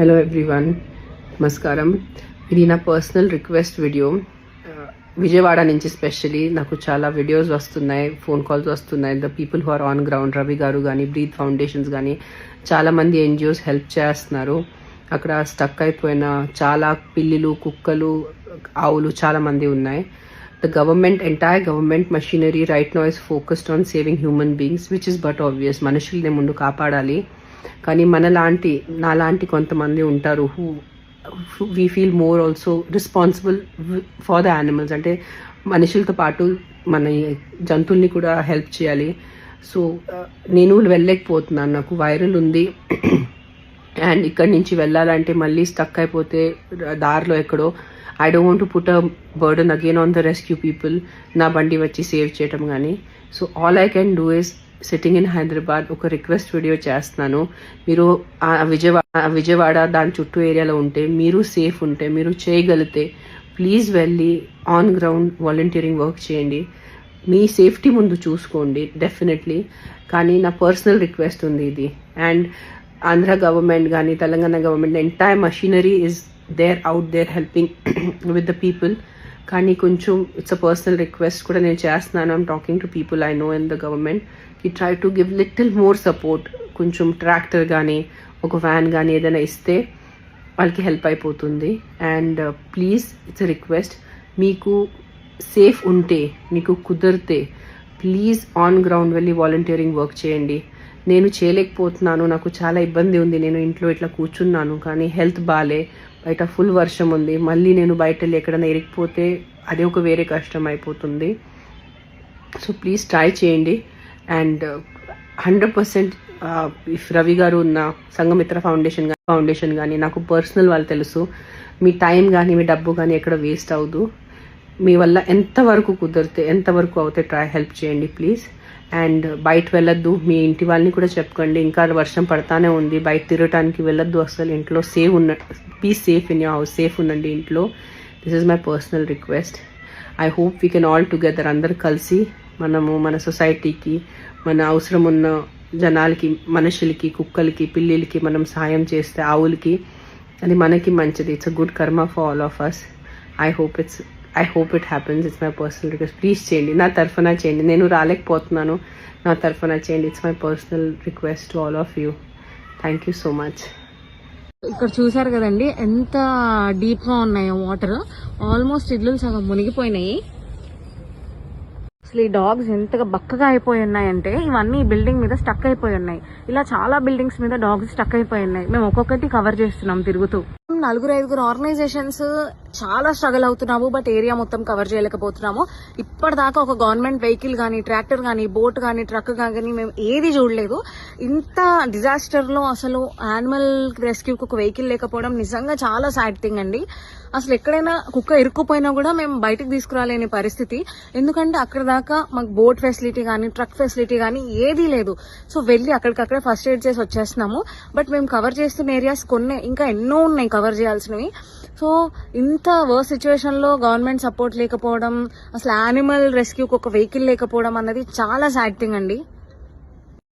Hello everyone నమస్కారం ఇది నా పర్సనల్ రిక్వెస్ట్ వీడియో విజయవాడ నుంచి స్పెషలీ నాకు చాలా వీడియోస్ వస్తున్నాయి ఫోన్ కాల్స్ వస్తున్నాయి. The people who are on ground Ravi గారు కానీ బ్రీత్ ఫౌండేషన్స్ కానీ చాలా మంది ఎన్జిఓస్ హెల్ప్ చేస్తున్నారు. అక్కడ స్టక్ అయిపోయిన చాలా పిల్లులు కుక్కలు ఆవులు చాలామంది ఉన్నాయి. The government entire government machinery right no focused on saving human beings which is but obvious మనుషుల్ని ముందు కాపాడాలి. కానీ మనలాంటి నాలాంటి కొంతమంది ఉంటారు who we feel more also responsible for the animals అంటే మనుషులతో పాటు మన జంతువుల్ని కూడా హెల్ప్ చేయాలి. సో uh, నేను వెళ్ళలేకపోతున్నాను. నాకు వైరల్ ఉంది. అండ్ ఇక్కడి నుంచి వెళ్ళాలంటే మళ్ళీ స్టక్ అయిపోతే దారిలో ఎక్కడో I don't want put a burden again on the rescue people నా బండి వచ్చి సేవ్ చేయటం కానీ. So all I can do is sitting in Hyderabad ఒక రిక్వెస్ట్ వీడియో చేస్తున్నాను. మీరు విజయవాడ విజయవాడ దాని చుట్టూ ఏరియాలో ఉంటే మీరు సేఫ్ ఉంటే మీరు చేయగలిగితే ప్లీజ్ వెళ్ళి ఆన్ గ్రౌండ్ వాలంటీరింగ్ వర్క్ చేయండి. మీ సేఫ్టీ ముందు చూసుకోండి డెఫినెట్లీ కానీ నా పర్సనల్ రిక్వెస్ట్ ఉంది ఇది. అండ్ ఆంధ్ర గవర్నమెంట్ కానీ Telangana government entire machinery is there out there helping with the people కానీ కొంచెం ఇట్స్ అ పర్సనల్ రిక్వెస్ట్ కూడా నేను చేస్తున్నాను. I'm talking to people I know in the government ఈ try to give little more support కొంచెం tractor కానీ ఒక van కానీ ఏదైనా ఇస్తే వాళ్ళకి హెల్ప్ అయిపోతుంది. అండ్ ప్లీజ్ ఇట్స్ రిక్వెస్ట్ మీకు సేఫ్ ఉంటే మీకు కుదిరితే ప్లీజ్ ఆన్ గ్రౌండ్ వెళ్ళి వాలంటీరింగ్ వర్క్ చేయండి. నేను చేయలేకపోతున్నాను నాకు చాలా ఇబ్బంది ఉంది నేను ఇంట్లో ఇట్లా కూర్చున్నాను కానీ హెల్త్ బాగాలే బయట ఫుల్ వర్షం ఉంది. మళ్ళీ నేను బయట వెళ్ళి ఎక్కడైనా ఇరిగిపోతే అదే ఒక వేరే కష్టం అయిపోతుంది. సో ప్లీజ్ ట్రై చేయండి. And hundred percent if Ravi గారు ఉన్న సంఘమిత్ర ఫౌండేషన్ కానీ ఫౌండేషన్ కానీ నాకు పర్సనల్ వాళ్ళు తెలుసు. మీ టైం కానీ మీ డబ్బు కానీ ఎక్కడ వేస్ట్ అవ్వదు. మీ వల్ల ఎంతవరకు కుదిరితే ఎంతవరకు అవుతే ట్రై హెల్ప్ చేయండి ప్లీజ్. అండ్ బయట వెళ్ళొద్దు మీ ఇంటి వాళ్ళని కూడా చెప్పుకోండి. ఇంకా వర్షం పడతానే ఉంది. బయట తిరగటానికి వెళ్ళొద్దు. అసలు ఇంట్లో సేఫ్ ఉన్న be safe in you house safe ఉండండి ఇంట్లో. This is my personal request I hope we can all together అందరు కలిసి మనము మన సొసైటీకి మన అవసరం ఉన్న జనాలకి మనుషులకి కుక్కలకి పిల్లిలకి మనం సాయం చేస్తే ఆవులకి అది మనకి మంచిది. It's a good karma for all of us I hope it's I hope it happens it's my personal request please చేయండి నా తరఫున చేయండి. నేను రాలేకపోతున్నాను. నా తరఫున చేయండి. It's my personal request to all of you thank you so much ఇక్కడ చూసారు కదండి ఎంత డీప్గా ఉన్నాయో వాటర్. ఆల్మోస్ట్ ఇల్లు సగం మునిగిపోయినాయి. అసలు ఈ డాగ్స్ ఎంతగా బక్కగా అయిపోయి ఉన్నాయంటే ఇవన్నీ బిల్డింగ్ మీద స్టక్ అయిపోయి ఉన్నాయి. ఇలా చాలా బిల్డింగ్స్ మీద డాగ్స్ స్టక్ అయిపోయి ఉన్నాయి. మేము ఒక్కొక్కటి కవర్ చేస్తున్నాం తిరుగుతూ. నలుగురు ఐదుగురు ఆర్గనైజేషన్స్ చాలా స్ట్రగుల్ అవుతున్నాము బట్ ఏరియా మొత్తం కవర్ చేయలేకపోతున్నాము. ఇప్పటిదాకా ఒక గవర్నమెంట్ వెహికల్ కానీ ట్రాక్టర్ కానీ బోట్ కానీ ట్రక్ కానీ మేము ఏది చూడలేదు. ఇంత డిజాస్టర్లో అసలు యానిమల్ రెస్క్యూకి ఒక వెహికల్ లేకపోవడం నిజంగా చాలా సాడ్ థింగ్ అండి. అసలు ఎక్కడైనా కుక్క ఇరుక్కుపోయినా కూడా మేము బయటకు తీసుకురాలేని పరిస్థితి. ఎందుకంటే అక్కడ దాకా మాకు బోట్ ఫెసిలిటీ కానీ ట్రక్ ఫెసిలిటీ కానీ ఏదీ లేదు. సో వెళ్ళి అక్కడికక్కడే ఫస్ట్ ఎయిడ్ చేసి వచ్చేస్తున్నాము. బట్ మేము కవర్ చేస్తున్న ఏరియాస్ కొన్ని ఇంకా ఎన్నో ఉన్నాయి కవర్ చేయాల్సినవి. సో ఇంత వర్ సిచ్యువేషన్లో గవర్నమెంట్ సపోర్ట్ లేకపోవడం అసలు యానిమల్ రెస్క్యూకి ఒక వెహికల్ లేకపోవడం అన్నది చాలా సాడ్ థింగ్ అండి.